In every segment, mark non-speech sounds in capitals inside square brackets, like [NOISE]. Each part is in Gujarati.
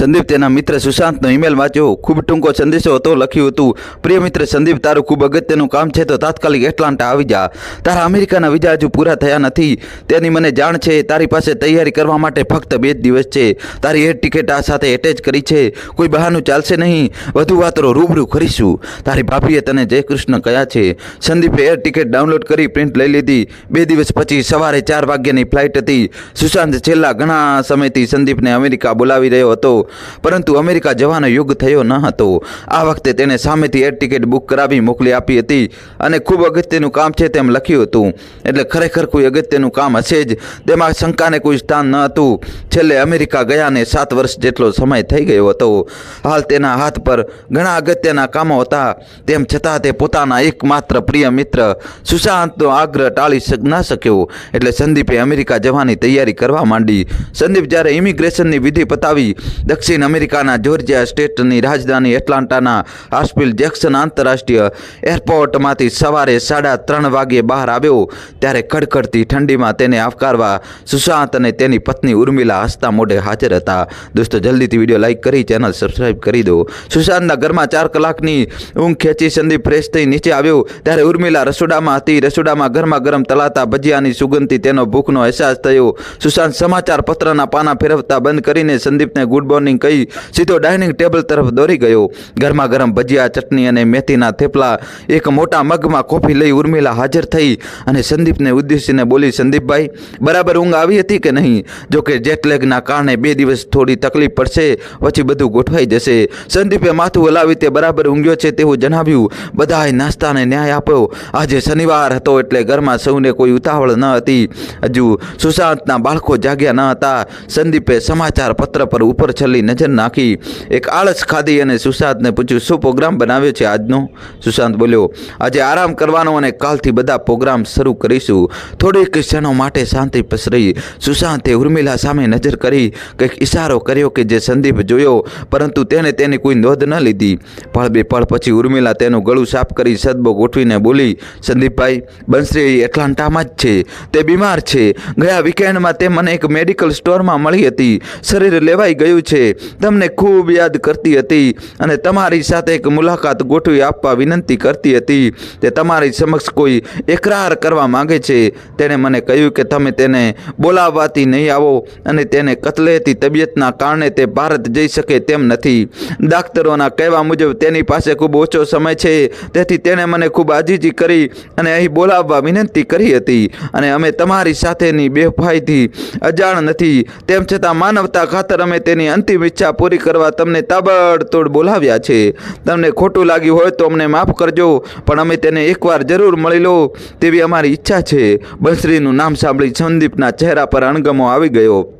સંદીપ તેના મિત્ર સુશાંતનો ઈમેલ વાંચ્યો. ખૂબ ટૂંકો સંદેશો હતો, લખ્યું હતું, પ્રિય મિત્ર સંદીપ, તારું ખૂબ અગત્યનું કામ છે તો તાત્કાલિક એટલાન્ટા આવી જા. તારા અમેરિકાના વિઝા હજુ પૂરા થયા નથી. તેની મને જાણ છે, તારી પાસે તૈયારી કરવા માટે ફક્ત બે જ દિવસ છે. તારી એર ટિકિટ આ સાથે એટેચ કરી છે. કોઈ બહાનું ચાલશે નહીં. વધુ વાતો રૂબરૂ કરીશું. તારી ભાભીએ તને જય કૃષ્ણ કહ્યા છે. સંદીપે એર ટિકિટ ડાઉનલોડ કરી પ્રિન્ટ લઈ લીધી. બે દિવસ પછી સવારે ચાર વાગ્યાની ફ્લાઇટ હતી. સુશાંત છેલ્લા ઘણા સમયથી સંદીપને અમેરિકા બોલાવી રહ્યો હતો. પરંતુ અમેરિકા જવાનો યુગ થયો ન હતો. આ વખતે તેણે સામેથી એર ટિકિટ બુક કરાવી મોકલી આપી હતી અને ખૂબ અગત્યનું કામ છે તેમ લખ્યું હતું. એટલે ખરેખર કોઈ અગત્યનું કામ હશે જ. તેમાં શંકાને કોઈ સ્થાન ન હતું. છેલ્લે અમેરિકા ગયાને સાત વર્ષ જેટલો સમય થઈ ગયો હતો. હાલ તેના હાથ પર ઘણા અગત્યના કામો હતા. તેમ છતાં તે પોતાના એકમાત્ર પ્રિય મિત્ર સુશાંતનો આગ્રહ ટાળી ન શક્યો. એટલે સંદીપે અમેરિકા જવાની તૈયારી કરવા માંડી. સંદીપ જ્યારે ઇમિગ્રેશનની વિધિ પતાવી દક્ષિણ અમેરિકાના જોર્જિયા સ્ટેટની રાજધાની એટલાન્ટાના હાસ્પિલ જેક્સન આંતરરાષ્ટ્રીય એરપોર્ટમાંથી સવારે સાડા ત્રણ વાગ્યે બહાર આવ્યો, ત્યારે કડકડતી ઠંડીમાં તેને આવકારવા સુશાંત અને તેની પત્ની ઉર્મિલા હસતા મોઢે હાજર હતા. દોસ્તો, જલ્દીથી વીડિયો લાઇક કરી, ચેનલ સબસ્ક્રાઇબ કરી દો. સુશાંતના ઘરમાં ચાર કલાકની ઊંઘ ખેંચી સંદીપ ફ્રેશ થઈ નીચે આવ્યો, ત્યારે ઉર્મિલા રસોડામાં હતી. રસોડામાં ગરમા ગરમ તલાતા, ભજીયાની સુગંધથી તેનો ભૂખનો અહેસાસ થયો. સુશાંત સમાચાર પત્રના પાના ફેરવતા બંધ કરીને સંદીપને ગુડ મોર્નિંગ કહી સીધો ડાઇનિંગ ટેબલ તરફ દોરી ગયો. ગરમા ગરમ ભજીયા, ચટણી અને મેથીના થેપલા, એક મોટા મગમાં કોફી લઈ ઉર્મિલા હાજર થઈ અને સંદીપને ઉદ્દેશીને બોલી, સંદીપભાઈ, બરાબર ઊંઘ આવી હતી કે નહીં? જોકે જેટલેગના કારણે બે દિવસ થોડી તકલીફ પડશે, પછી બધું ગોઠવાઈ જશે. સંદીપે માથું હલાવી તે બરાબર ઊંઘ્યો છે તેવું જણાવ્યું. બધાએ નાસ્તાને ન્યાય આપ્યો. આજે શનિવાર હતો એટલે ઘરમાં સૌને કોઈ ઉતાવળ ન હતી. હજુ સુશાંતના બાળકો જાગ્યા ન હતા. સંદીપે સમાચાર પત્ર પર ઉપર છલ્લી નજર નાખી એક આળસ ખાધી અને સુશાંતને પૂછ્યું, શું પ્રોગ્રામ બનાવ્યો છે આજનો? સુશાંત બોલ્યો, આજે આરામ કરવાનો અને કાલથી બધા પ્રોગ્રામ શરૂ કરીશું. થોડીક ક્ષણો માટે શાંતિ પસરી. સુશાંતે ઉર્મિલા સામે નજર કરી, કંઈક ઇશારો કર્યો કે જે સંદીપ જોયો, પરંતુ તેને તેની કોઈ નોંધ ન લીધી. પળ બે પળ પછી ઉર્મિલા તેનું ગળું સાફ કરી સદબો ગોઠવીને બોલી, સંદીપભાઈ બંસરી એટલાન્ટામાં જ છે. તે બીમાર છે. ગયા વીકેન્ડમાં તે મને એક મેડિકલ સ્ટોરમાં મળી હતી. શરીર લેવાઈ ગયું છે. તમને ખૂબ યાદ કરતી હતી અને તમારી સાથે એક મુલાકાત ગોઠવી આપવા વિનંતી કરતી હતી તે તમારી સમક્ષ કોઈ એકરાર કરવા માંગે છે. તેણે મને કહ્યું કે તમે તેને બોલાવવાથી નહીં આવો અને તેને કતલેતી તબિયતના કારણે તે ભારત જઈ શકે તેમ નથી. ડાક્ટરોના કહેવા મુજબ તેની પાસે ખૂબ ઓછો સમય છે. તેથી તેણે મને ખૂબ આજીજી કરી અને અહીં બોલાવવા વિનંતી કરી હતી અને અમે તમારી સાથેની બેફાઈથી અજાણ નથી. તેમ છતાં માનવતા ખાતર અમે તેની અંતિમ ઈચ્છા પૂરી કરવા તમને તાબડતોડ બોલાવ્યા છે. તમને ખોટું લાગ્યું હોય તો અમને માફ કરજો, પણ અમે તેને એકવાર જરૂર મળી લો તેવી અમારી ઈચ્છા છે. બંસરીનું નામ સાંભળી સંદીપના ચહેરા પર અણગમો આવી ગયો.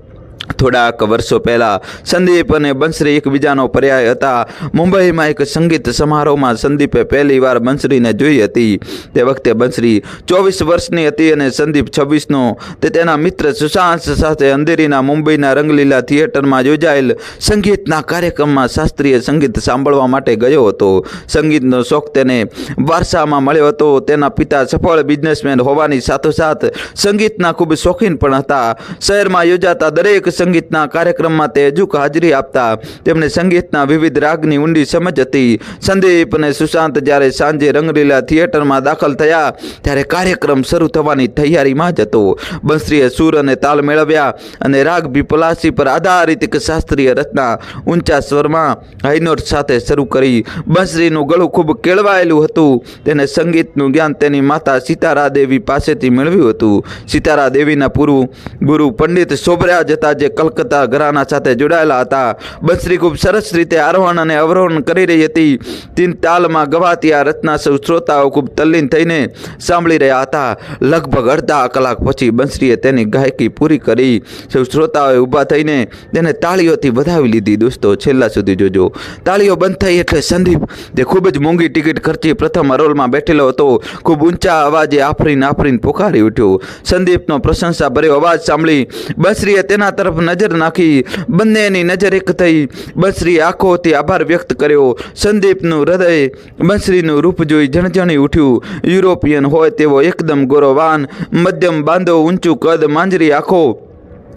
થોડાક વર્ષો પહેલાં સંદીપ અને બંસરી એકબીજાનો પર્યાય હતા. મુંબઈમાં એક સંગીત સમારોહમાં સંદીપે પહેલીવાર બંસરીને જોઈ હતી. તે વખતે બંસરી ચોવીસ વર્ષની હતી અને સંદીપ છવ્વીસનો. તે તેના મિત્ર સુશાંત સાથે અંધેરીના મુંબઈના રંગલીલા થિયેટરમાં યોજાયેલ સંગીતના કાર્યક્રમમાં શાસ્ત્રીય સંગીત સાંભળવા માટે ગયો હતો. સંગીતનો શોખ તેને વારસામાં મળ્યો હતો. તેના પિતા સફળ બિઝનેસમેન હોવાની સાથોસાથ સંગીતના ખૂબ શોખીન પણ હતા. શહેરમાં યોજાતા દરેક સંગીતના કાર્યક્રમમાં તે અજુક હાજરી આપતા તેમને સંગીતના વિવિધ રાગની ઊંડી સમજ હતી. સંદીપ અને સુશાંત જ્યારે સાંજે રંગલીલા થિયેટરમાં દાખલ થયા, ત્યારે કાર્યક્રમ શરૂ થવાની તૈયારીમાં જ હતો. બંશ્રીએ સૂર અને તાલ મેળવ્યા અને રાગ બિપલાસી પર આધારિત શાસ્ત્રીય રચના ઊંચા સ્વરમાં હાઈનોટ સાથે શરૂ કરી. બંશ્રીનું ગળું ખૂબ કેળવાયેલું હતું. તેને સંગીતનું જ્ઞાન તેની માતા સીતારા દેવી પાસેથી મેળવ્યું હતું. સીતારા દેવીના પૂર્વ ગુરુ પંડિત શોભરાજ હતા જે કલકત્તા ઘરાના સાથે જોડાયેલા હતા. બંસરી ખૂબ સરસ રીતે આરોહણ અને અવરોહણ કરી રહી હતી. તીન તાલમાં ગવાતી આ રચના સૌ શ્રોતાઓ ખૂબ તલ્લીન થઈને સાંભળી રહ્યા હતા. લગભગ અડધા કલાક પછી બંસરીએ તેની ગાયકી પૂરી કરી. સૌ શ્રોતાઓએ ઊભા થઈને તેને તાળીઓથી વધાવી લીધી. દોસ્તો, છેલ્લા સુધી જોજો. તાળીઓ બંધ થઈ એટલે સંદીપ તે ખૂબ જ મોંઘી ટિકિટ ખર્ચી પ્રથમ હરોલમાં બેઠેલો હતો, ખૂબ ઊંચા અવાજે આફરીન આફરીન પોકારી ઉઠ્યો. સંદીપનો પ્રશંસા ભર્યો અવાજ સાંભળી બંસરીએ તેના તરફ નજર નાખી. બંનેની નજર એક થઈ. બંસરીએ આંખોથી આભાર વ્યક્ત કર્યો. સંદીપનું હૃદય બંસરીનું રૂપ જોઈ જણજણી ઉઠ્યું. યુરોપિયન હોય તેવો એકદમ ગોરોવાન મધ્યમ બાંધો, ઊંચું કદ, માંજરી આંખો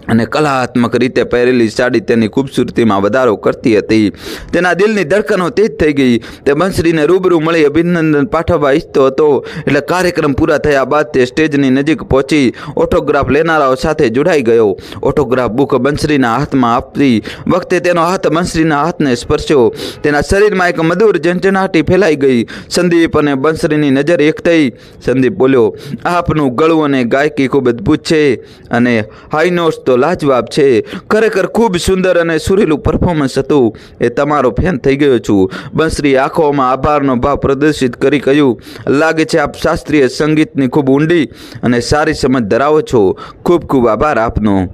અને કલાત્મક રીતે પહેરેલી સાડી તેની ખૂબસૂરતીમાં વધારો કરતી હતી. તેના દિલની ધડકનો તેજ થઈ ગઈ. તે બંસરીને રૂબરૂ મળી અભિનંદન પાઠવવા ઈચ્છતો હતો. એટલે કાર્યક્રમ પૂરા થયા બાદ તે સ્ટેજની નજીક પહોંચી ઓટોગ્રાફ લેનારાઓ સાથે જોડાઈ ગયો. ઓટોગ્રાફ બુક બંસરીના હાથમાં આપતી વખતે તેનો હાથ બંસરીના હાથને સ્પર્શ્યો. તેના શરીરમાં એક મધુર ઝંઝનાટી ફેલાઈ ગઈ. સંદીપ અને બંસરીની નજર એક થઈ. સંદીપ બોલ્યો, આપનું ગળું અને ગાયકી ખૂબ અદ્ભુત છે અને હાઈ નોટ્સ તો લાજવાબ છે. ખરેખર ખૂબ સુંદર અને સુરીલું પરફોર્મન્સ હતું. એ તમારો ફેન થઈ ગયો છું. બંસરી આંખોમાં આભારનો ભાવ પ્રદર્શિત કરી કહ્યું. લાગે છે આપ શાસ્ત્રીય સંગીતની ખૂબ ઊંડી અને સારી સમજ ધરાવો છો. ખૂબ ખૂબ આભાર આપનો.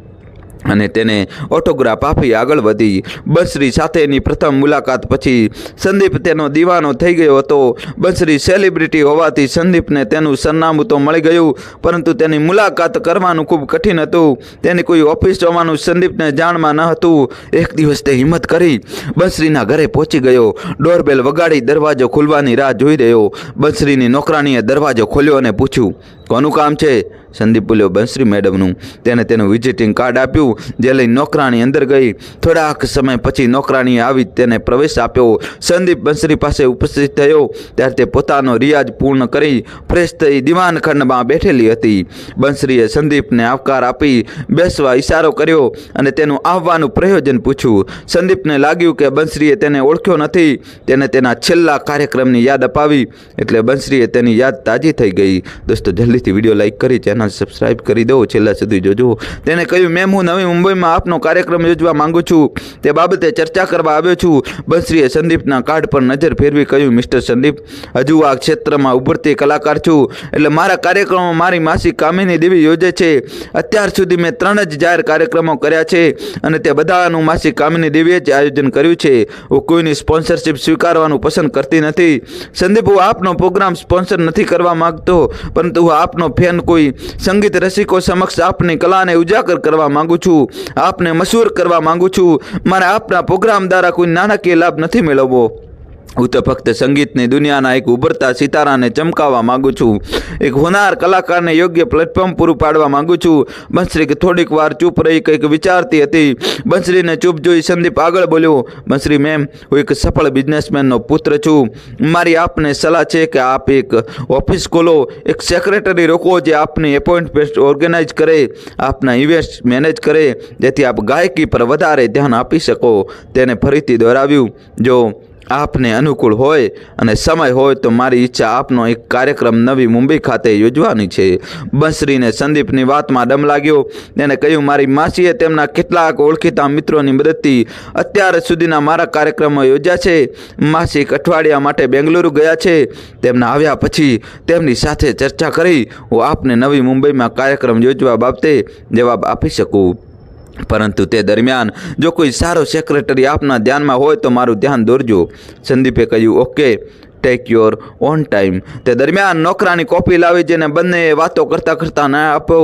અને તેને ઓટોગ્રાફ આપી આગળ વધી. બંસરી સાથેની પ્રથમ મુલાકાત પછી સંદીપ તેનો દીવાનો થઈ ગયો હતો. બંસરી સેલિબ્રિટી હોવાથી સંદીપને તેનું સરનામું તો મળી ગયું, પરંતુ તેની મુલાકાત કરવાનું ખૂબ કઠિન હતું. તેની કોઈ ઓફિસ જવાનું સંદીપને જાણમાં ન હતું. એક દિવસ તે હિંમત કરી બંસરીના ઘરે પહોંચી ગયો. ડોરબેલ વગાડી દરવાજો ખુલવાની રાહ જોઈ રહ્યો. બંસરીની નોકરાણીએ દરવાજો ખોલ્યો અને પૂછ્યું, કોનું કામ છે? સંદીપ બોલ્યો બંશ્રી મેડમનું. તેને તેનું વિઝિટિંગ કાર્ડ આપ્યું. જે લઈ નોકરાણી અંદર ગઈ. થોડાક સમય પછી નોકરાણીએ આવી તેને પ્રવેશ આપ્યો. સંદીપ બંશ્રી પાસે ઉપસ્થિત થયો. ત્યારે તે પોતાનો રિયાઝ પૂર્ણ કરી ફ્રેશ થઈ દિવાન ખંડમાં બેઠેલી હતી. બંશ્રીએ સંદીપને આવકાર આપી બેસવા ઈશારો કર્યો અને તેનું આવવાનું પ્રયોજન પૂછ્યું. સંદીપને લાગ્યું કે બંશ્રીએ તેને ઓળખ્યો નથી. તેને તેના છેલ્લા કાર્યક્રમની યાદ અપાવી. એટલે બંશ્રીએ તેની યાદ તાજી થઈ ગઈ. દોસ્તો, જલ્દીથી વીડિયો લાઈક કરી, ચેનલ સબસ્ક્રાઇબ કરી દો છેલ્લા સુધી જોજો. તેણે કહ્યું મેમ હું નવી મુંબઈમાં આપનો કાર્યક્રમ યોજવા માંગુ છું. તે બાબતે ચર્ચા કરવા આવ્યો છું. બંશ્રીએ સંદીપના કાર્ડ પર નજર ફેરવી કહ્યું, મિસ્ટર સંદીપ, હજુ આ ક્ષેત્રમાં ઉભરતી કલાકાર છું. એટલે મારા કાર્યક્રમો મારી માસી કામિની દેવી યોજે છે. અત્યાર સુધી મેં ત્રણ જ જાહેર કાર્યક્રમો કર્યા છે અને તે બધાનું માસી કામિની દેવીએ જ આયોજન કર્યું છે. હું કોઈની સ્પોન્સરશિપ સ્વીકારવાનું પસંદ કરતી નથી. સંદીપ, હું આપનો પ્રોગ્રામ સ્પોન્સર નથી કરવા માંગતો, પરંતુ હું આપનો ફેન કોઈ સંગીત રસિકો સમક્ષ આપની કલાને ઉજાગર કરવા માંગુ છું. આપને મશહૂર કરવા માંગુ છું. મારે આપના પ્રોગ્રામ દ્વારા કોઈ નાણાકીય લાભ નથી મેળવવો. હું તો ફક્ત સંગીતની દુનિયાના એક ઉભરતા સિતારાને ચમકાવવા માગું છું. એક હોનાર કલાકારને યોગ્ય પ્લેટફોર્મ પૂરું પાડવા માંગુ છું. બંસરી થોડીક વાર ચૂપ રહી કંઈક વિચારતી હતી. બંસરીને ચૂપ જોઈ સંદીપ આગળ બોલ્યો, બંસરી મેમ હું એક સફળ બિઝનેસમેનનો પુત્ર છું. મારી આપને સલાહ છે કે આપ એક ઓફિસ ખોલો, એક સેક્રેટરી રોકો જે આપની એપોઇન્ટમેન્ટ ઓર્ગેનાઇઝ કરે, આપના ઇવેન્ટ મેનેજ કરે, જેથી આપ ગાયકી પર વધારે ધ્યાન આપી શકો. તેને ફરીથી દોહરાવ્યું, જો આપને અનુકૂળ હોય અને સમય હોય તો મારી ઈચ્છા આપનો એક કાર્યક્રમ નવી મુંબઈ ખાતે યોજવાની છે. બંસરીને સંદીપની વાતમાં દમ લાગ્યો. તેને કહ્યું, મારી માસીએ તેમના કેટલાક ઓળખીતા મિત્રોની મદદથી અત્યાર સુધીના મારા કાર્યક્રમો યોજ્યા છે. માસી અઠવાડિયા માટે બેંગલુરુ ગયા છે. તેમના આવ્યા પછી તેમની સાથે ચર્ચા કરી. હું આપને નવી મુંબઈમાં કાર્યક્રમ યોજવા બાબતે જવાબ આપી શકું. પરંતુ તે દરમિયાન જો કોઈ સારો સેક્રેટરી આપના ધ્યાનમાં હોય તો મારું ધ્યાન દોરજો. સંદીપે કહ્યું, okay. Take your own time તે દરમિયાન નોકરાની કોફી લાવી જેને બંને વાતો કરતાં કરતાં ના આપો.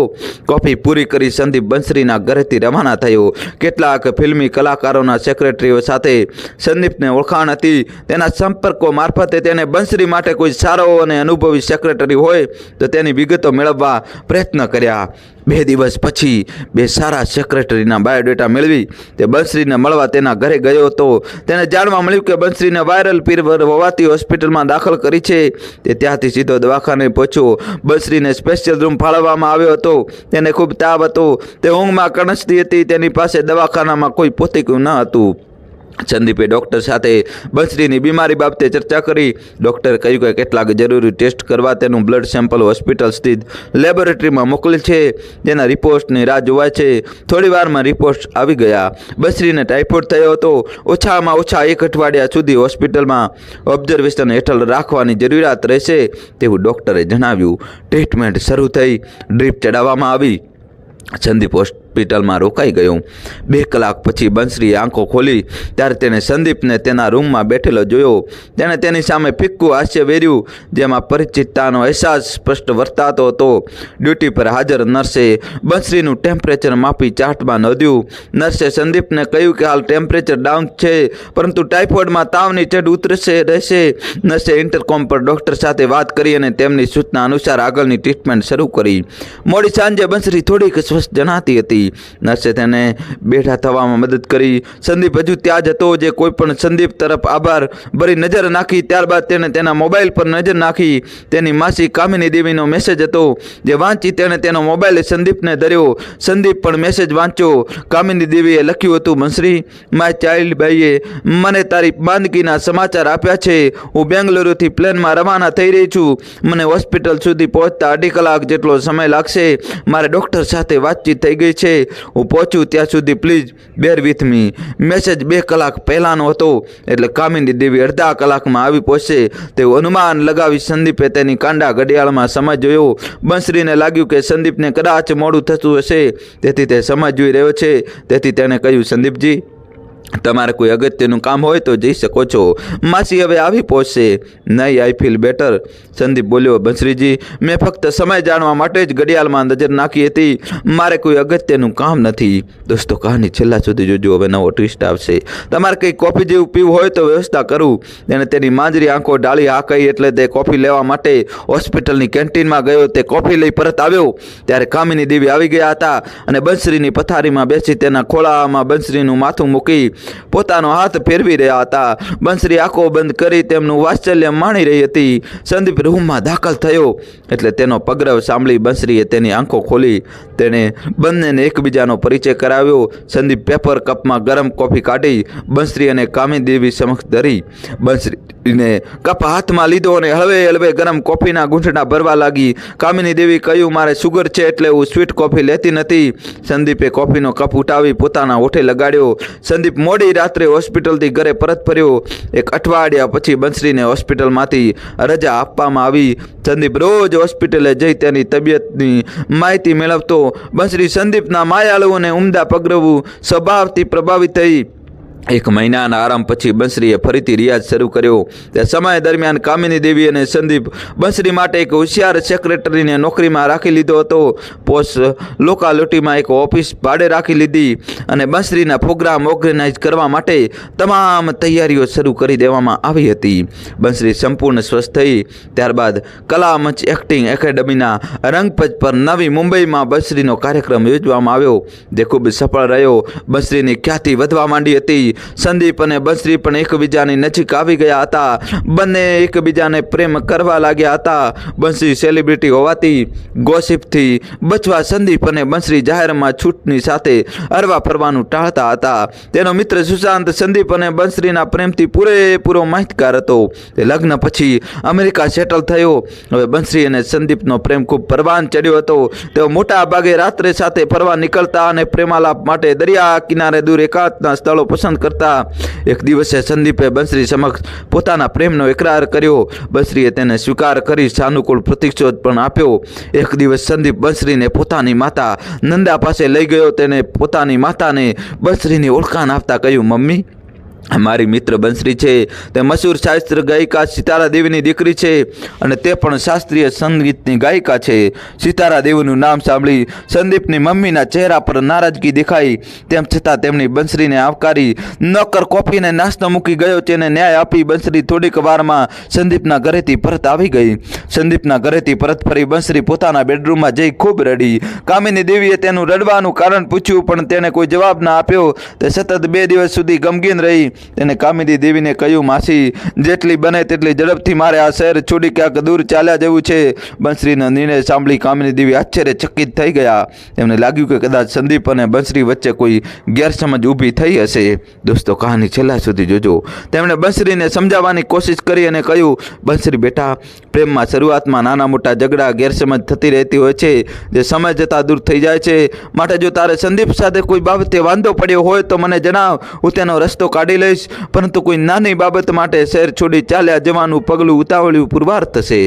કોફી પૂરી કરી સંદીપ બંસરીના ઘરેથી રવાના થયો. કેટલાક ફિલ્મી કલાકારોના સેક્રેટરીઓ સાથે સંદીપને ઓળખાણ હતી. તેના સંપર્કો મારફતે તેને બંસરી માટે કોઈ સારો અને અનુભવી સેક્રેટરી હોય તો તેની વિગતો મેળવવા પ્રયત્ન કર્યા. બે દિવસ પછી બે સારા સેક્રેટરીના બાયોડેટા મેળવી. તે બંસરીને મળવા તેના ઘરે ગયો હતો. તેને જાણવા મળ્યું કે બંસરીને વાયરલ ફીવર હોવાથી હોસ્પિટલમાં દાખલ કરી છે. તે ત્યાંથી સીધો દવાખાને પહોંચ્યો. બસરીને સ્પેશિયલ રૂમ ફાળવવામાં આવ્યો હતો. તેને ખૂબ તાવ હતો. તે ઊંઘમાં કણસતી હતી. તેની પાસે દવાખાનામાં કોઈ પોતીકું ન હતું. સંદીપે ડૉક્ટર સાથે બસરીની બીમારી બાબતે ચર્ચા કરી. ડૉક્ટરે કહ્યું કે કેટલાક જરૂરી ટેસ્ટ કરવા તેનું બ્લડ સેમ્પલ હોસ્પિટલ સ્થિત લેબોરેટરીમાં મોકલે છે. તેના રિપોર્ટની રાહ જોવાય છે. થોડી વારમાં રિપોર્ટ આવી ગયા. બસરીને ટાઇફોઇડ થયો હતો. ઓછામાં ઓછા એક અઠવાડિયા સુધી હોસ્પિટલમાં ઓબ્ઝર્વેશન હેઠળ રાખવાની જરૂરિયાત રહેશે તેવું ડૉક્ટરે જણાવ્યું. ટ્રીટમેન્ટ શરૂ થઈ. ડ્રીપ ચડાવવામાં આવી. સંદીપ હોસ્પિટલમાં રોકાઈ ગયો. બે કલાક પછી બંસરી આંખો ખોલી, ત્યારે તેને સંદીપને તેના રૂમમાં બેઠેલો જોયો. તેણે તેની સામે ફિક્કું હાસ્ય વેર્યું, જેમાં પરિચિતતાનો અહેસાસ સ્પષ્ટ વર્તાતો હતો. ડ્યુટી પર હાજર નર્સે બંસરીનું ટેમ્પરેચર માપી ચાર્ટમાં નોંધ્યું. નર્સે સંદીપને કહ્યું કે હાલ ટેમ્પરેચર ડાઉન છે, પરંતુ ટાઇફોઇડમાં તાવની ચઢ ઉતરશે, રહેશે. નર્સે ઇન્ટરકોમ પર ડૉક્ટર સાથે વાત કરી અને તેમની સૂચના અનુસાર આગળની ટ્રીટમેન્ટ શરૂ કરી. મોડી સાંજે બંસરી થોડીક સ્વસ્થ જણાતી હતી. નાખી નર્સે તેને બેઠા થવામાં મદદ કરી. સંદીપ હજુ ત્યાં જ હતો જે કોઈ પણ સંદીપ તરફ આભાર ભરી નજર નાખી. ત્યારબાદ તેણે તેના મોબાઈલ પર નજર નાખી. તેની માસી કામિની દેવીનો મેસેજ હતો. જે વાંચી તેણે તેનો મોબાઈલ સંદીપને ધર્યો. સંદીપ પણ મેસેજ વાંચ્યો. કામિની દેવીએ લખ્યું હતું બંસરી માય ચાઇલ્ડ મને તારી માંદગીના સમાચાર આપ્યા છે. હું બેંગલુરુથી પ્લેનમાં રવાના થઈ રહી છું. મને હોસ્પિટલ સુધી પહોંચતા અઢી કલાક જેટલો સમય લાગશે. મારે ડૉક્ટર સાથે વાતચીત થઈ ગઈ છે. હું પહોંચું ત્યાં સુધી please bear with me message બે કલાક પહેલાંનો હતો, એટલે કામિની દેવી અડધા કલાકમાં આવી પહોંચશે તેવું અનુમાન લગાવી સંદીપે તેની કાંડા ઘડિયાળમાં સમય જોયો. બંસરીને લાગ્યું કે સંદીપને કદાચ મોડું થતું હશે. તેથી તે સમય જોઈ રહ્યો છે. તેથી તેણે કહ્યું, સંદીપજી તમારે કોઈ અગત્યનું કામ હોય તો જઈ શકો છો. માસી હવે આવી પહોંચશે. નહીં આઈ ફીલ બેટર સંદીપ બોલ્યો બંસરીજી મેં ફક્ત સમય જાણવા માટે જ ઘડિયાળમાં નજર નાખી હતી. મારે કોઈ અગત્યનું કામ નથી. દોસ્તો, કહાની છેલ્લા સુધી જોજો, હવે નવો ટ્વિસ્ટ આવશે. તમારે કંઈ કોફી જેવું પીવું હોય તો વ્યવસ્થા કરું. તેણે તેની માંજરી આંખો ડાળી હા કહી એટલે તે કોફી લેવા માટે હોસ્પિટલની કેન્ટીનમાં ગયો. તે કોફી લઈ પરત આવ્યો. ત્યારે કામિની દેવી આવી ગયા હતા અને બંસરીની પથારીમાં બેસી તેના ખોળામાં બંસરીનું માથું મૂકી પોતાનો હાથ ફેરવી રહ્યા હતા. બંસરી આંખો બંધ કરી તેમનું વાત્સલ્ય માણી રહી હતી. સંદીપ રૂમમાં દાખલ થયો. એટલે તેનો પગરવ સાંભળી બંસરીએ તેની આંખો ખોલી. તેણે બંનેને એકબીજાનો પરિચય કરાવ્યો. સંદીપ પેપર કપમાં ગરમ કોફી કાઢી બંસરી અને કામી દેવી સમક્ષ ધરી. બંસરીને કપ હાથમાં લીધો અને હળવે હળવે ગરમ કોફીના ગૂંઠણા ભરવા લાગી. કામિની દેવી કહ્યું, મારે સુગર છે એટલે હું સ્વીટ કોફી લેતી નથી. સંદીપે કોફીનો કપ ઉઠાવી પોતાના ઓઠે લગાડ્યો. સંદીપ મોડી રાત્રે હોસ્પિટલથી ઘરે પરત ફર્યો. એક અઠવાડિયા પછી બંસરીને હોસ્પિટલમાંથી રજા આપવામાં આવી. સંદીપ રોજ હોસ્પિટલે જઈ તેની તબિયતની માહિતી મેળવતો. બંસરી સંદીપના માયાળુઓને ઉમદા પગરવું સ્વભાવથી પ્રભાવિત થઈ. એક મહિનાના આરામ પછી બંસરીએ ફરીથી રિયાઝ શરૂ કર્યો. તે સમય દરમિયાન કામિની દેવી અને સંદીપ બંસરી માટે એક હોશિયાર સેક્રેટરીને નોકરીમાં રાખી લીધો હતો. પોસ્ટ લોકાલોટીમાં એક ઓફિસ ભાડે રાખી લીધી અને બંસરીના પ્રોગ્રામ ઓર્ગેનાઇઝ કરવા માટે તમામ તૈયારીઓ શરૂ કરી દેવામાં આવી હતી. બંસરી સંપૂર્ણ સ્વસ્થ થઈ. ત્યારબાદ કલા મંચ એક્ટિંગ એકેડમીના રંગપંચ પર નવી મુંબઈમાં બંસરીનો કાર્યક્રમ યોજવામાં આવ્યો. જે ખૂબ સફળ રહ્યો. બંસરીની ખ્યાતિ વધવા માંડી હતી. સંદીપ અને બંસરી પણ એકબીજાની નજીક આવી ગયા હતા. બંને એકબીજાને પ્રેમ કરવા લાગ્યા હતા. બંસરી સેલિબ્રિટી હોવાથી ગોસિપથી બચવા સંદીપ અને બંસરી જાહેરમાં છૂટની સાથે હરવા ફરવાનું ટાળતા હતા. તેનો મિત્ર સુશાંત સંદીપ અને બંસરીના પ્રેમથી પૂરેપૂરો માહિતગાર હતો. તે લગ્ન પછી અમેરિકા સેટલ થયો. હવે બંસરી અને સંદીપનો પ્રેમ ખૂબ પરવાન ચડ્યો હતો. તેઓ મોટા ભાગે રાત્રે સાથે ફરવા નીકળતા અને પ્રેમાલાપ માટે દરિયા કિનારે દૂર એકાંતના સ્થળો પસંદ કરતા એક દિવસે સંદીપે બંસરી સમક્ષ પોતાના પ્રેમનો એકરાર કર્યો. બંસરીએ તેને સ્વીકાર કરી સાનુકૂળ પ્રતિશોધ પણ આપ્યો. એક દિવસ સંદીપ બંસરીને પોતાની માતા નંદા પાસે લઈ ગયો. તેને પોતાની માતાને બંસરીની ઓળખાણ આપતા કહ્યું, મમ્મી મારી મિત્ર બંસરી છે, તે મશહૂર શાસ્ત્ર ગાયિકા સિતારા દેવીની દીકરી છે અને તે પણ શાસ્ત્રીય સંગીતની ગાયિકા છે. સિતારા દેવીનું નામ સાંભળી સંદીપની મમ્મીના ચહેરા પર નારાજગી દેખાઈ. તેમ છતાં તેમની બંસરીને આવકારી નોકર કોફીને નાસ્તો મૂકી ગયો તેને ન્યાય આપી બંસરી થોડીક વારમાં સંદીપના ઘરેથી પરત આવી ગઈ. સંદીપના ઘરેથી પરત ફરી બંસરી પોતાના બેડરૂમમાં જઈ ખૂબ રડી. કામિની દેવીએ તેનું રડવાનું કારણ પૂછ્યું પણ તેણે કોઈ જવાબ ના આપ્યો. તે સતત બે દિવસ સુધી ગમગીન રહી. તેને કામિની દેવીને કહ્યું, માસી, જેટલી બને તેટલી ઝડપથી મારે આ શહેર છોડી ક્યાંક દૂર ચાલ્યા જવું છે. બંશ્રીનો નિર્ણય સાંભળી કામિની દેવી આશ્ચર્યચકિત થઈ ગયા. તેમને લાગ્યું કે કદાચ સંદીપ અને બંસરી વચ્ચે કોઈ ગેરસમજ ઊભી થઈ હશે. દોસ્તો, કહાની છેલ્લા સુધી જોજો. તેમણે બંસરીને સમજાવવાની કોશિશ કરી અને કહ્યું, બંસરી બેટા, પ્રેમમાં શરૂઆતમાં નાના મોટા ઝઘડા, ગેરસમજ થતી રહેતી હોય છે. જે સમય જતાં દૂર થઈ જાય છે. માટે જો તારે સંદીપ સાથે કોઈ બાબતે વાંધો પડ્યો હોય તો મને જણાવ. હું તેનો રસ્તો કાઢી લઈશ. પરંતુ કોઈ નાની બાબત માટે શહેર છોડી ચાલ્યા જવાનું પગલું ઉતાવળ્યું પુરવાર થશે.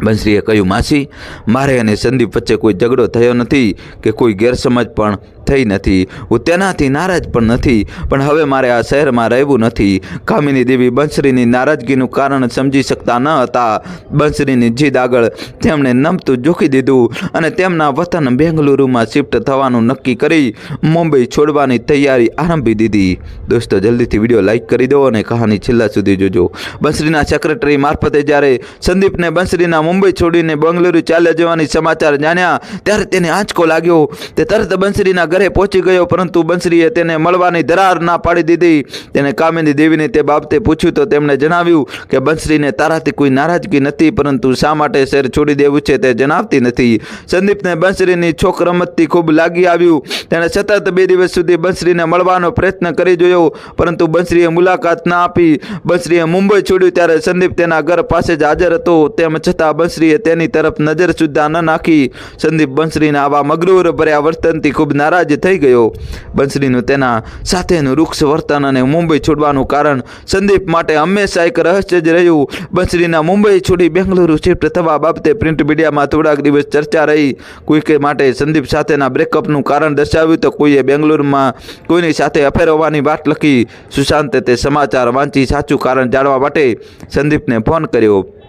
બંશ્રીએ કહ્યું, માસી, મારે અને સંદીપ વચ્ચે કોઈ ઝઘડો થયો નથી કે કોઈ ગેરસમજ પણ થઈ નથી. હું તેનાથી નારાજ પણ નથી, પણ હવે મારે આ શહેરમાં રહેવું નથી. કામિની દેવી બંસરીની નારાજગીનું કારણ સમજી શકતા ન હતા. બંસરીની જીદ આગળ તેમણે નમતું જોખી દીધું અને તેમના વતન બેંગલુરુમાં શિફ્ટ થવાનું નક્કી કરી મુંબઈ છોડવાની તૈયારી આરંભી દીધી. દોસ્તો, જલ્દીથી વીડિયો લાઈક કરી દો અને કહાની છેલ્લા સુધી જોજો. બંસરીના સેક્રેટરી મારફતે જ્યારે સંદીપને બંસરીના મુંબઈ છોડીને બેંગલુરુ ચાલ્યા જવાની સમાચાર જાણ્યા, ત્યારે તેને આંચકો લાગ્યો. તે તરત બંસરીના ઘરે પહોંચી ગયો, પરંતુ બંસરીએ તેને મળવાની ધરાર ના પાડી દીધી. તેને કામિની દેવીને તે બાબતે પૂછ્યું તો તેમણે જણાવ્યું કે, બંસરીને તારાથી કોઈ નારાજગી નથી, પરંતુ શા માટે શહેર છોડી દેવું છે તે જણાવતી નથી. સંદીપને બંસરીની છોક રમતથી ખૂબ લાગી આવ્યું. તેણે સતત બે દિવસ સુધી બંસરીને મળવાનો પ્રયત્ન કરી જોયો, પરંતુ બંસરીએ મુલાકાત ના આપી. બંસરીએ મુંબઈ છોડ્યું ત્યારે સંદીપ તેના ઘર પાસે જ હાજર હતો. તેમ છતાં બંસરીએ તેની તરફ નજર સુદ્ધા ન નાખી. સંદીપ બંસરીના આવા મગરૂર ભર્યા વર્તનથી ખૂબ નારાજ થઈ ગયો. બંસરીનું તેના સાથેનું વૃક્ષ વર્તન અને મુંબઈ છોડવાનું કારણ સંદીપ માટે હંમેશા એક રહસ્ય જ રહ્યું. બંસરીના મુંબઈ છોડી બેંગલુરુ શિફ્ટ થવા બાબતે પ્રિન્ટ મીડિયામાં થોડાક દિવસ ચર્ચા રહી. કોઈકે માટે સંદીપ સાથેના બ્રેકઅપનું કારણ દર્શાવ્યું તો કોઈએ બેંગ્લોરમાં કોઈની સાથે અફેર હોવાની વાત લખી. સુશાંતે તે સમાચાર વાંચી સાચું કારણ જાણવા માટે સંદીપને ફોન કર્યો.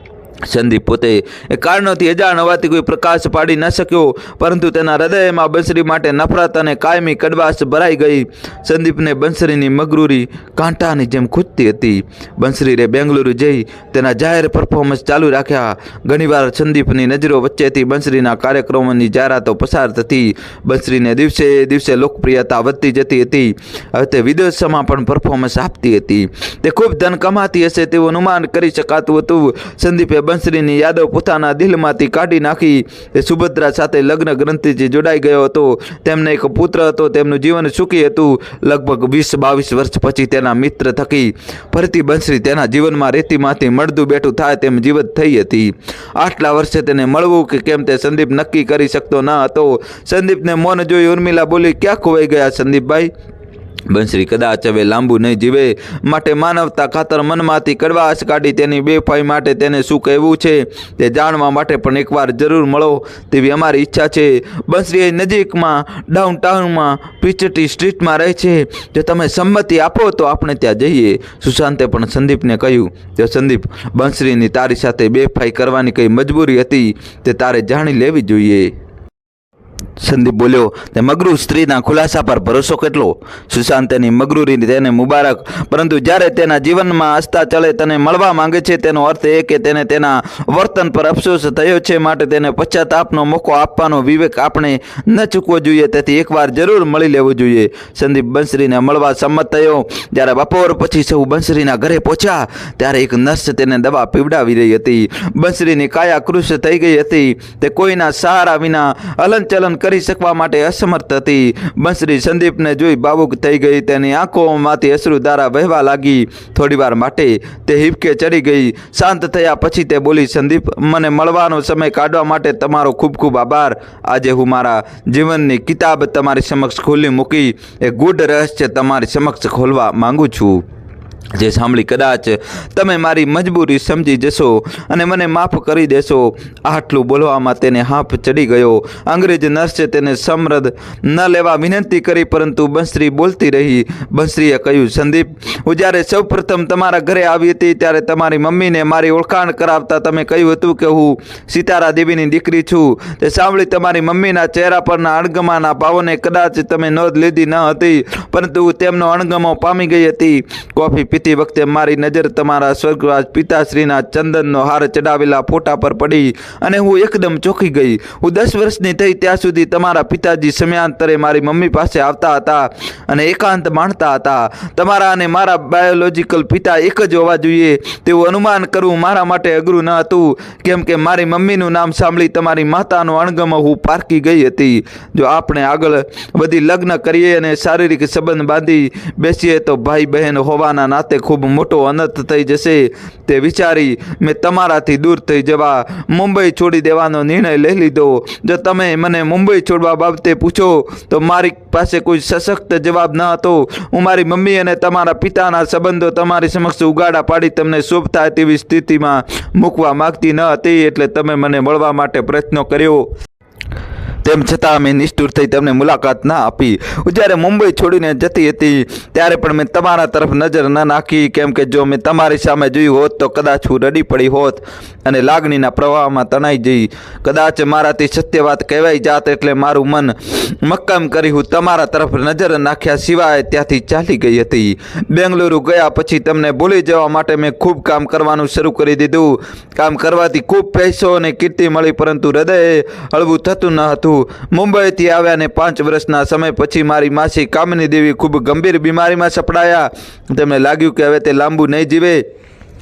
સંદીપ પોતે એ કારણોથી અજાણ હોવાથી કોઈ પ્રકાશ પાડી ન શક્યો, પરંતુ તેના હૃદયમાં બંસરી માટે નફરત અને કાયમી કડવાશ ભરાઈ ગઈ. સંદીપને બંસરીની મગરૂરી કાંટાની જેમ ખૂજતી હતી. બંસરીએ બેંગલુરુ જઈ તેના જાહેર પરફોર્મન્સ ચાલુ રાખ્યા. ઘણીવાર સંદીપની નજરો વચ્ચેથી બંસરીના કાર્યક્રમોની જાહેરાતો પસાર થતી. બંસરીને દિવસે દિવસે લોકપ્રિયતા વધતી જતી હતી. હવે તે વિદેશોમાં પણ પરફોર્મન્સ આપતી હતી. તે ખૂબ ધન કમાતી હશે તેવું અનુમાન કરી શકાતું હતું. સંદીપે બંસરીની યાદો પોતાના દિલમાંથી કાઢી નાખી. તે સુભદ્રા સાથે લગ્ન ગ્રંથિથી જોડાઈ ગયો હતો. તેમને એક પુત્ર હતો. તેમનું જીવન સુખી હતું. લગભગ વીસ બાવીસ વર્ષ પછી તેના મિત્ર થકી ફરીથી બંસરી તેના જીવનમાં રેતીમાંથી મળદું બેઠું થાય તેમ જીવત થઈ હતી. આટલા વર્ષે તેને મળવું કે કેમ તે સંદીપ નક્કી કરી શકતો ન હતો. સંદીપને મૌન જોઈ ઉર્મિલા બોલી, ક્યાં ખોવાઈ ગયા સંદીપભાઈ? બંસરી કદાચ હવે લાંબુ નહીં જીવે. માટે માનવતા ખાતર મનમાંથી કડવાશ કાઢી તેની બેફાઈ માટે તેને શું કહેવું છે તે જાણવા માટે પણ એકવાર જરૂર મળો તેવી અમારી ઈચ્છા છે. બંશ્રીએ નજીકમાં નજીકમાં ડાઉનટાઉનમાં પીચટી સ્ટ્રીટમાં રહે છે. જો તમે સંમતિ આપો તો આપણે ત્યાં જઈએ. સુશાંતે પણ સંદીપને કહ્યું, જો સંદીપ બંશ્રીની તારી સાથે બેફાઈ કરવાની કંઈ મજબૂરી હતી તે તારે જાણી લેવી જોઈએ. સંદીપ બોલ્યો, તે મગરૂ સ્ત્રીના ખુલાસા પર ભરોસો કેટલો? સુશાંત તેની મગરૂરી તેને મુબારક, પરંતુ જ્યારે તેના જીવનમાં હસતા ચળે તને મળવા માંગે છે, તેનો અર્થ એ કે તેને તેના વર્તન પર અફસોસ થયો છે, માટે તેને પશ્ચાતાપનો મોકો આપવાનો વિવેક આપણે ન ચૂકવો જોઈએ, તેથી એકવાર જરૂર મળી લેવું જોઈએ. સંદીપ બંસરીને મળવા સંમત થયો. જ્યારે બપોર પછી સૌ બંસરીના ઘરે પહોંચ્યા, ત્યારે એક નર્સ તેને દવા પીવડાવી રહી હતી. બંસરીની કાયા કૃશ થઈ ગઈ હતી. તે કોઈના સહારા વિના હલનચલન કરી શકવા માટે અસમર્થ હતી. બંસરી સંદીપને જોઈ ભાવુક થઈ ગઈ. તેની આંખોમાંથી અશ્રુધારા વહેવા લાગી. થોડીવાર માટે તે હિપકે ચડી ગઈ. શાંત થયા પછી તે બોલી, સંદીપ, મને મળવાનો સમય કાઢવા માટે તમારો ખૂબ ખૂબ આભાર. આજે હું મારા જીવનની કિતાબ તમારી સમક્ષ ખોલી મૂકી. એ ગુડ રહસ્ય તમારી સમક્ષ ખોલવા માંગુ છું. જે સાંભળી કદાચ તમે મારી મજબૂરી સમજી જશો અને મને માફ કરી દેશો. આટલું બોલવામાં તેને હાફ ચડી ગયો. અંગ્રેજ નર્સે તેને સમૃદ્ધ ન લેવા વિનંતી કરી, પરંતુ બંસરી બોલતી રહી. બંસરીએ કહ્યું, સંદીપ હું જ્યારે સૌપ્રથમ તમારા ઘરે આવી હતી, ત્યારે તમારી મમ્મીને મારી ઓળખાણ કરાવતા તમે કહ્યું હતું કે હું સીતારા દેવીની દીકરી છું. તે સાંભળી તમારી મમ્મીના ચહેરા પરના અણગમાના ભાવોને કદાચ તમે નોંધ લીધી ન હતી, પરંતુ તેમનો અણગમો પામી ગઈ હતી. કોફી પીતી વખતે મારી નજર તમારા સ્વર્ગવાસ પિતાશ્રીના ચંદનનો હાર ચડાવેલા ફોટા પર પડી અને હું એકદમ ચોંકી ગઈ. હું દસ વર્ષની થઈ ત્યાં સુધી તમારા પિતાજી સમયાંતરે મારી મમ્મી પાસે આવતા હતા અને એકાંત માણતા હતા. તમારા અને મારા બાયોલોજીકલ પિતા એક જ હોવા જોઈએ. તેવું અનુમાન કરવું મારા માટે અઘરું ન હતું. કેમ કે મારી મમ્મીનું નામ સાંભળી તમારી માતાનો અણગમો હું પારકી ગઈ હતી. જો આપણે આગળ બધી લગ્ન કરીએ અને શારીરિક સંબંધ બાંધી બેસીએ તો ભાઈ બહેન હોવાના ખૂબ મોટો અનર્થ થઈ જશે. તે વિચારી મેં તમારાથી દૂર થઈ જવા મુંબઈ છોડી દેવાનો નિર્ણય લઈ લીધો. જો તમે મને મુંબઈ છોડવા બાબતે પૂછો, તો મારી પાસે કોઈ સશક્ત જવાબ ન હતો. હું મારી મમ્મી અને તમારા પિતાના સંબંધો તમારી સમક્ષ ઉગાડા પાડી તમને શુભ તેવી સ્થિતિમાં મૂકવા માગતી ન હતી, એટલે તમે મને મળવા માટે પ્રયત્નો કર્યો. તેમ છતાં મેં નિષ્ઠુર થઈ તેમને મુલાકાત ના આપી. જ્યારે મુંબઈ છોડીને જતી હતી, ત્યારે પણ મેં તમારા તરફ નજર ન નાખી, કેમ કે જો મેં તમારી સામે જોયું હોત, તો કદાચ હું રડી પડી હોત અને લાગણીના પ્રવાહમાં તણાઈ જઈ. કદાચ મારાથી સત્ય વાત કહેવાઈ જાત એટલે મારું મન મક્કમ કરી હું તમારા તરફ નજર નાખ્યા સિવાય ત્યાંથી ચાલી ગઈ હતી. બેંગલુરુ ગયા પછી તમને ભૂલી જવા માટે મેં ખૂબ કામ કરવાનું શરૂ કરી દીધું. કામ કરવાથી ખૂબ પૈસો અને કીર્તિ મળી, પરંતુ હૃદય હળવું થતું ન હતું. છું. મુંબઈથી આવ્યા અને પાંચ વર્ષના સમય પછી મારી માસી કામિની દેવી ખૂબ ગંભીર બીમારીમાં સપડાયા. તેમને લાગ્યું કે હવે તે લાંબુ નહીં જીવે.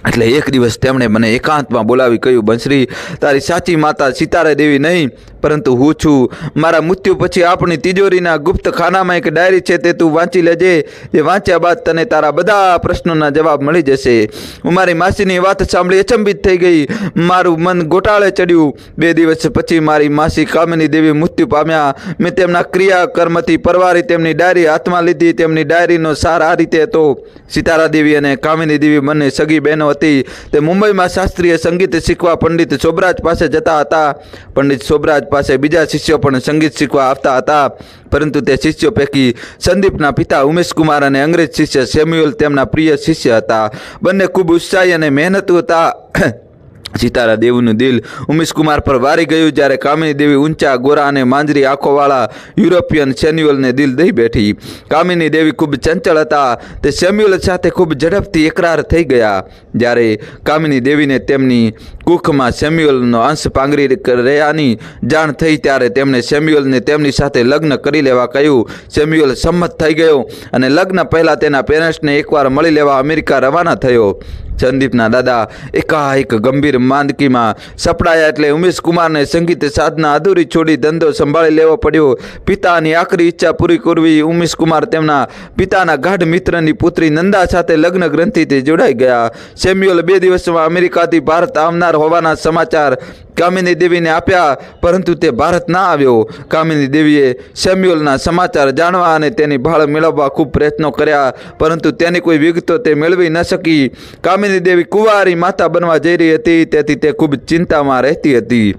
એટલે એક દિવસ તેમણે મને એકાંતમાં બોલાવી કહ્યું, બંસરી, તારી સાચી માતા સિતારા દેવી નહીં. પરંતુ હું છું. મારા મૃત્યુ પછી આપણી તિજોરીના ગુપ્ત ખાનામાં એક ડાયરી છે, તે તું વાંચી લેજે. જે વાંચ્યા બાદ તને તારા બધા પ્રશ્નોના જવાબ મળી જશે. હું મારી માસીની વાત સાંભળી અચંબિત થઈ ગઈ. મારું મન ગોટાળે ચડ્યું. બે દિવસ પછી મારી માસી કામિની દેવી મૃત્યુ પામ્યા. મેં તેમના ક્રિયા કર્મથી પરવારી તેમની ડાયરી હાથમાં લીધી. તેમની ડાયરીનો સાર આ રીતે હતો. સિતારા દેવી અને કામિની દેવી બંને સગી બહેનો હતી. તે મુંબઈમાં શાસ્ત્રીય સંગીત શીખવા પંડિત સોબરાજ પાસે જતા હતા. પંડિત શોભરાજ પાસે બીજા શિષ્યો પણ સંગીત શીખવા આવતા હતા. પરંતુ તે શિષ્યો પૈકી સંદીપના પિતા ઉમેશ કુમાર અને અંગ્રેજ શિષ્ય સેમ્યુઅલ તેમના પ્રિય શિષ્ય હતા. બંને ખૂબ ઉત્સાહી અને મહેનતુ હતા. સિતારા દેવનું દિલ ઉમેશ કુમાર પર વારી ગયું જ્યારે કામિની દેવી ઊંચા, ગોરા અને માંજરી આંખોવાળા યુરોપિયન સેન્યુઅલને દિલ દઈ બેઠી. કામિની દેવી ખૂબ ચંચળ હતા. તે સેમ્યુઅલ સાથે ખૂબ ઝડપથી એકરાર થઈ ગયા. જ્યારે કામિની દેવીને તેમની કુખમાં સેમ્યુઅલનો અંશ પાંગરી રહ્યાની જાણ થઈ ત્યારે તેમણે સેમ્યુઅલને તેમની સાથે લગ્ન કરી લેવા કહ્યું. સેમ્યુઅલ સંમત થઈ ગયો અને લગ્ન પહેલાં તેના પેરેન્ટ્સને એકવાર મળી લેવા અમેરિકા રવાના થયો. સંદીપના દાદા એકાએક ગંભીર માંદગીમાં સપડાયા એટલે ઉમેશ કુમારને સંગીત સાધના અધૂરી છોડી ધંધો સંભાળી લેવો પડ્યો. પિતાની આખરી ઈચ્છા પૂરી કરવી ઉમેશ કુમાર તેમના પિતાના ગાઢ મિત્રની પુત્રી નંદા સાથે લગ્ન ગ્રંથિથી જોડાઈ ગયા. સેમ્યુઅલ બે દિવસમાં અમેરિકાથી ભારત આવનાર હોવાના સમાચાર કામિની દેવીને આપ્યા, પરંતુ તે ભારત ના આવ્યો. કામિની દેવીએ સેમ્યુઅલના સમાચાર જાણવા અને તેની ભાળ મેળવવા ખૂબ પ્રયત્નો કર્યા, પરંતુ તેની કોઈ વિગતો તે મેળવી ન શકી. કામિની દેવી કુંવારી માતા બનવા જઈ રહી હતી. તેથી તે ખૂબ ચિંતામાં રહેતી હતી.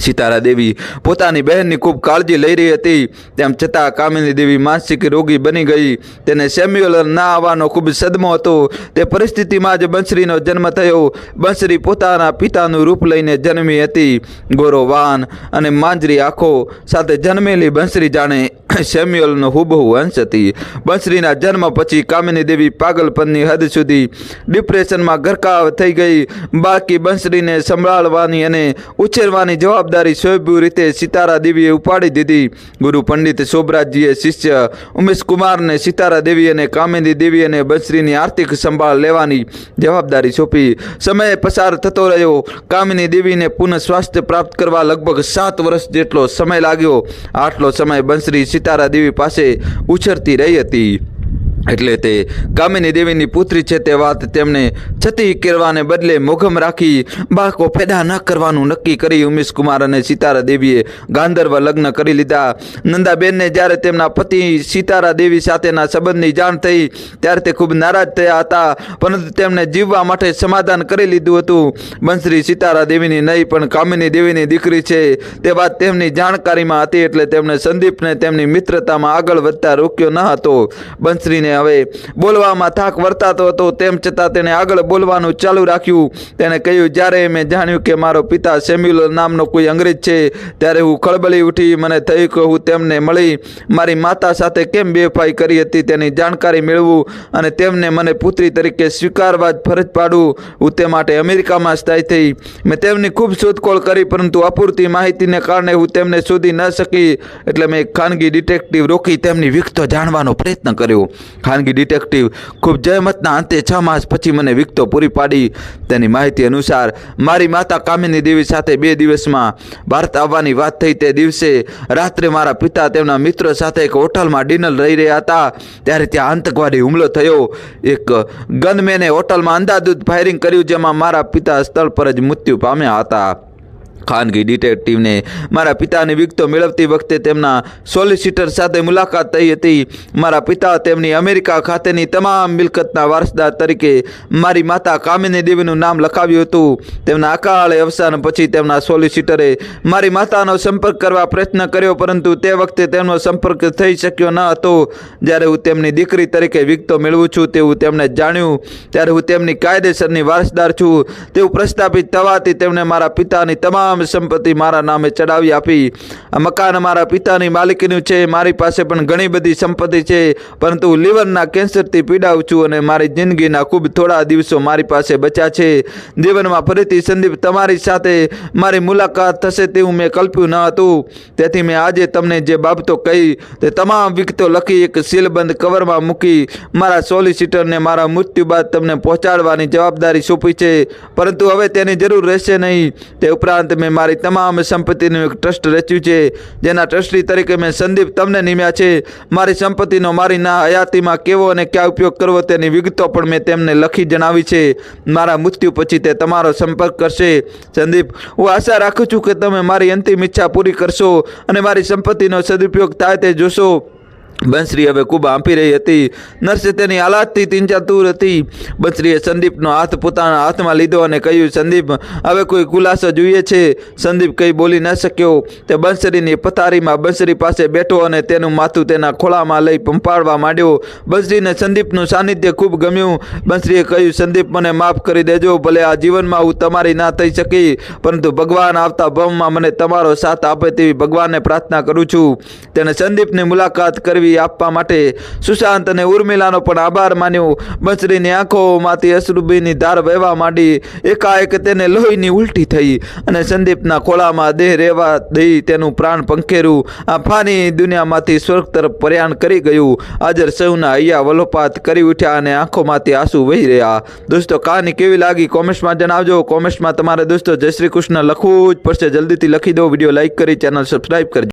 સીતારા દેવી પોતાની બહેનની ખૂબ કાળજી લઈ રહી હતી. તેમ છતાં કામિની દેવી માનસિક રોગી બની ગઈ. તેને સેમ્યુઅલર ના આવવાનો ખૂબ સદમો હતો. તે પરિસ્થિતિમાં જ બંસરીનો જન્મ થયો. બંસરી પોતાના પિતાનું રૂપ લઈને જન્મી હતી. ગોરો વાન અને માંજરી આંખો સાથે જન્મેલી બંસરી જાણે [LAUGHS] સેમ્યુઅલનો હુબહુ અંશ હતી બંસરીના જન્મ પછી કામિની દેવી પાગલપનની હદ સુધી ડિપ્રેશનમાં ગરકાવ થઈ ગઈ. બાકી બંસરીને સંભાળવાની અને ઉછેરવાની જવાબદારી સ્વયંભૂ રીતે સિતારા દેવીએ ઉપાડી દીધી. ગુરુ પંડિત શોભરાજજીએ શિષ્ય ઉમેશ કુમારને સિતારા દેવી અને કામિની દેવી અને બંસરીની આર્થિક સંભાળ લેવાની જવાબદારી સોંપી. સમય પસાર થતો રહ્યો. કામિની દેવીને પુનઃ સ્વાસ્થ્ય પ્રાપ્ત કરવા લગભગ સાત વર્ષ જેટલો સમય લાગ્યો. આટલો સમય બંસરી સિતારા દેવી પાસે ઉછરતી રહી હતી. એટલે તે કામિની દેવીની પુત્રી છે તે વાત તેમણે છતી કરવાને બદલે મોઘમ રાખી બાળકો પેદા ન કરવાનું નક્કી કરી ઉમેશ કુમાર અને સીતારા દેવીએ ગાંધર્વ લગ્ન કરી લીધા. નંદાબેનને જ્યારે તેમના પતિ સિતારા દેવી સાથેના સંબંધની જાણ થઈ, ત્યારે તે ખૂબ નારાજ થયા હતા. પરંતુ તેમણે જીવવા માટે સમાધાન કરી લીધું હતું. બંશ્રી સિતારા દેવીની નહીં, પણ કામિની દેવીની દીકરી છે. તે વાત તેમની જાણકારીમાં હતી એટલે તેમણે સંદીપને તેમની મિત્રતામાં આગળ વધતા રોક્યો ન હતો. બંસરીને હવે બોલવામાં થાક વર્તાતો હતો, તેમ છતાં તેણે આગળ બોલવાનું ચાલુ રાખ્યું. તેણે કહ્યું, જ્યારે મેં જાણ્યું કે મારો પિતા સેમ્યુલ નામનો કોઈ અંગ્રેજ છે, ત્યારે હું ખળબળી ઉઠી, મને થયું કે હું તેમને મળી. મારી માતા સાથે કેમ બેફાઈ કરી હતી તેની જાણકારી મેળવું અને તેમને મને પુત્રી તરીકે સ્વીકારવા જ ફરજ પાડું. હું તે માટે અમેરિકામાં સ્થાયી થઈ. મેં તેમની ખૂબ શોધખોળ કરી, પરંતુ અપૂરતી માહિતીને કારણે હું તેમને શોધી ન શકી. એટલે મેં ખાનગી ડિટેક્ટિવ રોકી તેમની વિગતો જાણવાનો પ્રયત્ન કર્યો. ખાનગી ડિટેક્ટિવ ખૂબ જહેમતના અંતે છ માસ પછી મને વિગતો પૂરી પાડી. તેની માહિતી અનુસાર, મારી માતા કામિની દેવી સાથે બે દિવસમાં ભારત આવવાની વાત થઈ તે દિવસે રાત્રે મારા પિતા તેમના મિત્રો સાથે એક હોટલમાં ડિનર રહી રહ્યા હતા. ત્યારે ત્યાં આતંકવાદી હુમલો થયો. એક ગનમેને હોટલમાં અંધાધૂત ફાયરિંગ કર્યું, જેમાં મારા પિતા સ્થળ પર જ મૃત્યુ પામ્યા હતા. ખાનગી ડિટેક્ટિવને મારા પિતાની વિગતો મેળવતી વખતે તેમના સોલિસિટર સાથે મુલાકાત થઈ હતી. મારા પિતા તેમની અમેરિકા ખાતેની તમામ મિલકતના વારસદાર તરીકે મારી માતા કામિની દેવીનું નામ લખાવ્યું હતું. તેમના અકાળે અવસાન પછી તેમના સોલિસિટરે મારી માતાનો સંપર્ક કરવા પ્રયત્ન કર્યો, પરંતુ તે વખતે તેમનો સંપર્ક થઈ શક્યો ન હતો. જ્યારે હું તેમની દીકરી તરીકે વિગતો મેળવું છું તેવું તેમણે જાણ્યું. ત્યારે હું તેમની કાયદેસરની વારસદાર છું. તેવું પ્રસ્થાપિત થવાથી તેમણે મારા પિતાની તમામ તમામ સંપત્તિ મારા નામે ચડાવી આપી. આ મકાન મારા પિતાની માલિકીનું છે. મારી પાસે પણ ઘણી બધી સંપત્તિ છે. પરંતુ લીવરના કેન્સરથી પીડાઉં છું અને મારી જિંદગીના ખૂબ થોડા દિવસો મારી પાસે બચ્યા છે. જીવનમાં ફરીથી સંદીપ તમારી સાથે મારી મુલાકાત થશે તેવું મેં કલ્પ્યું ન હતું. તેથી મેં આજે તમને જે બાબતો કહી તે તમામ વિગતો લખી એક સીલબંધ કવરમાં મૂકી મારા સોલિસિટરને મારા મૃત્યુ બાદ તમને પહોંચાડવાની જવાબદારી સોંપી છે. પરંતુ હવે તેની જરૂર રહેશે નહીં. તે ઉપરાંત મેં મારી તમામ સંપત્તિનું એક ટ્રસ્ટ રચ્યું છે. જેના ટ્રસ્ટી તરીકે મેં સંદીપ તમને નિમ્યા છે. મારી સંપત્તિનો મારી ના હયાતીમાં કેવો અને ક્યાં ઉપયોગ કરવો તેની વિગતો પણ મેં તેમને લખી જણાવી છે. મારા મૃત્યુ પછી તે તમારો સંપર્ક કરશે. સંદીપ, હું આશા રાખું છું કે તમે મારી અંતિમ ઈચ્છા પૂરી કરશો અને મારી સંપત્તિનો સદુપયોગ થાય તે જોશો. બંસરી હવે ખૂબ આંપી રહી હતી. નર્સે તેની હાલાતથી તીંચાતુર હતી. બંસરીએ સંદીપનો હાથ પોતાના હાથમાં લીધો અને કહ્યું, સંદીપ, હવે કોઈ ખુલાસો જોઈએ છે? સંદીપ કંઈ બોલી ન શક્યો. તે બંસરીની પથારીમાં બંસરી પાસે બેઠો અને તેનું માથું તેના ખોળામાં લઈ પંપાડવા માંડ્યો. બંસરીને સંદીપનું સાનિધ્ય ખૂબ ગમ્યું. બંસરીએ કહ્યું, સંદીપ, મને માફ કરી દેજો. ભલે આ જીવનમાં હું તમારી ના થઈ શકી, પરંતુ ભગવાન આવતા ભવમાં મને તમારો સાથ આપે તેવી ભગવાનને પ્રાર્થના કરું છું. તેને સંદીપની મુલાકાત કરવી આપવા માટે સુશાંત અને ઉર્મિલાનો પણ આભાર માન્યો. બંસરીની આંખોમાંથી અશ્રુભીની ધાર વહેવા માંડી. એકાએક તેને લોહીની ઉલટી થઈ અને સંદીપના ખોળામાં દેહ રહેવા દઈ તેનું પ્રાણ પંખેરું. આ ફાની દુનિયામાંથી સ્વર્ગ તરફ પ્રયાણ કરી ગયું. હાજર સૌના હૈયા વલોપાત કરી ઉઠ્યા અને આંખોમાંથી આંસુ વહી રહ્યા. દોસ્તો, કહાની કેવી લાગી? કોમેન્ટ્સમાં જણાવજો. કોમેન્ટ્સમાં તમારે દોસ્તો જય શ્રી કૃષ્ણ લખવું જ પડશે. જલ્દીથી લખી દો. વીડિયો લાઈક કરી, ચેનલ સબસ્ક્રાઈબ કરજો.